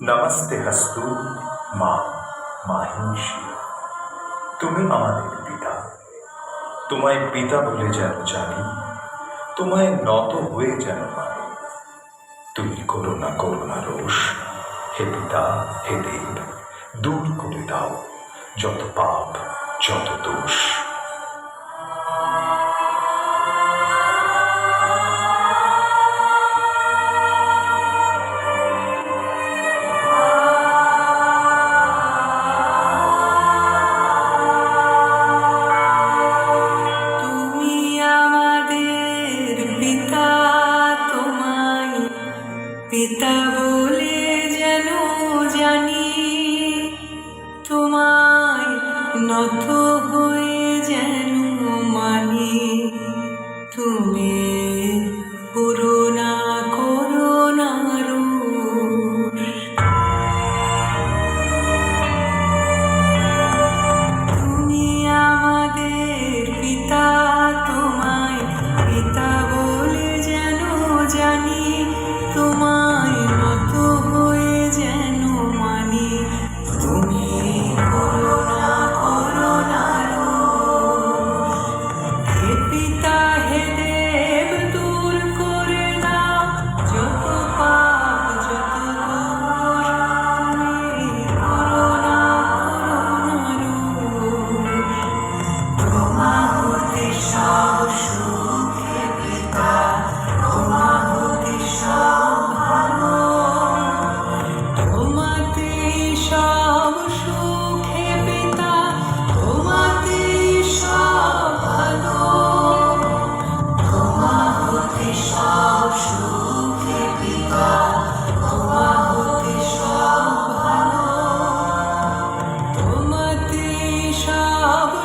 নমস্তে হস্তু মা মাহিষী তুমি আমাদের পিতা তোমায় পিতা বলে যেন জানি তোমায় নত হয়ে যেন মানি তুমি করুণা করুণা রোষ হে পিতা হে দেব দূর করে দাও যত পাপ যত দোষ তা বলে যেন জানি তোমায় নত হয়ে love.